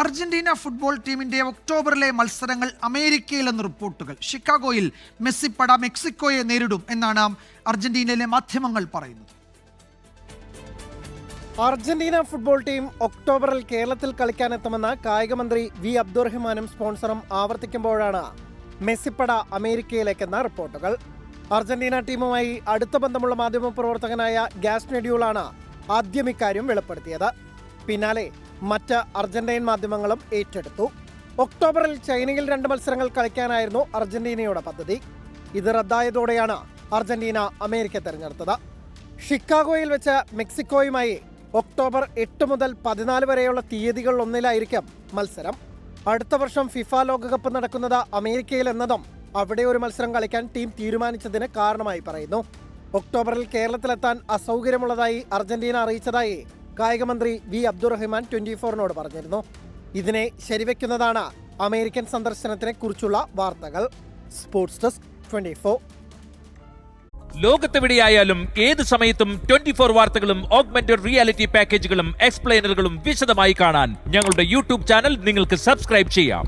Argentina football ടീമിന്റെ ഒക്ടോബറിലെ മത്സരങ്ങൾ അമേരിക്കയിലെന്ന് റിപ്പോർട്ടുകൾ. ഷിക്കാഗോയിൽ മെസ്സിപ്പട മെക്സിക്കോയെ നേരിടും എന്നാണ് അർജന്റീനയിലെ മാധ്യമങ്ങൾ പറയുന്നത്. അർജന്റീന ഫുട്ബോൾ ടീം ഒക്ടോബറിൽ കേരളത്തിൽ കളിക്കാനെത്തുമെന്ന് കായികമന്ത്രി വി അബ്ദുറഹിമാനും സ്പോൺസറും ആവർത്തിക്കുമ്പോഴാണ് മെസ്സിപ്പട അമേരിക്കയിലേക്കെന്ന റിപ്പോർട്ടുകൾ. അർജന്റീന ടീമുമായി അടുത്ത ബന്ധമുള്ള മാധ്യമപ്രവർത്തകനായ ഗ്യാസ് നെഡ്യൂളാണ് ആദ്യം ഇക്കാര്യം വെളിപ്പെടുത്തിയത്. പിന്നാലെ മറ്റ് അർജന്റീൻ മാധ്യമങ്ങളും ഏറ്റെടുത്തു. ഒക്ടോബറിൽ ചൈനയിൽ രണ്ട് മത്സരങ്ങൾ കളിക്കാനായിരുന്നു അർജന്റീനയുടെ പദ്ധതി. ഇത് റദ്ദായതോടെയാണ് അർജന്റീന അമേരിക്ക തെരഞ്ഞെടുത്തത്. ഷിക്കാഗോയിൽ വെച്ച് മെക്സിക്കോയുമായി ഒക്ടോബർ എട്ട് മുതൽ പതിനാല് വരെയുള്ള തീയതികളിൽ ഒന്നിലായിരിക്കും മത്സരം. അടുത്ത വർഷം ഫിഫ ലോകകപ്പ് നടക്കുന്നത് അമേരിക്കയിൽ എന്നതും അവിടെ ഒരു മത്സരം കളിക്കാൻ ടീം തീരുമാനിച്ചതിന് കാരണമായി പറയുന്നു. ഒക്ടോബറിൽ കേരളത്തിലെത്താൻ അസൗകര്യമുള്ളതായി അർജന്റീന അറിയിച്ചതായി കായികമന്ത്രി വി അബ്ദുറഹിമാൻ ട്വന്റി ഫോറിനോട് പറഞ്ഞിരുന്നു. ഇതിനെ ശരിവെക്കുന്നതാണ് അമേരിക്കൻ സന്ദർശനത്തിനെ കുറിച്ചുള്ള വാർത്തകൾ. Sports desk twenty four. ലോകത്തെവിടെയായാലും ഏത് സമയത്തും ട്വന്റി ഫോർ വാർത്തകളും ഓഗ്മെന്റഡ് റിയാലിറ്റി പാക്കേജുകളും എക്സ്പ്ലെയിനറുകളും വിശദമായി കാണാൻ ഞങ്ങളുടെ യൂട്യൂബ് ചാനൽ നിങ്ങൾക്ക് സബ്സ്ക്രൈബ് ചെയ്യാം.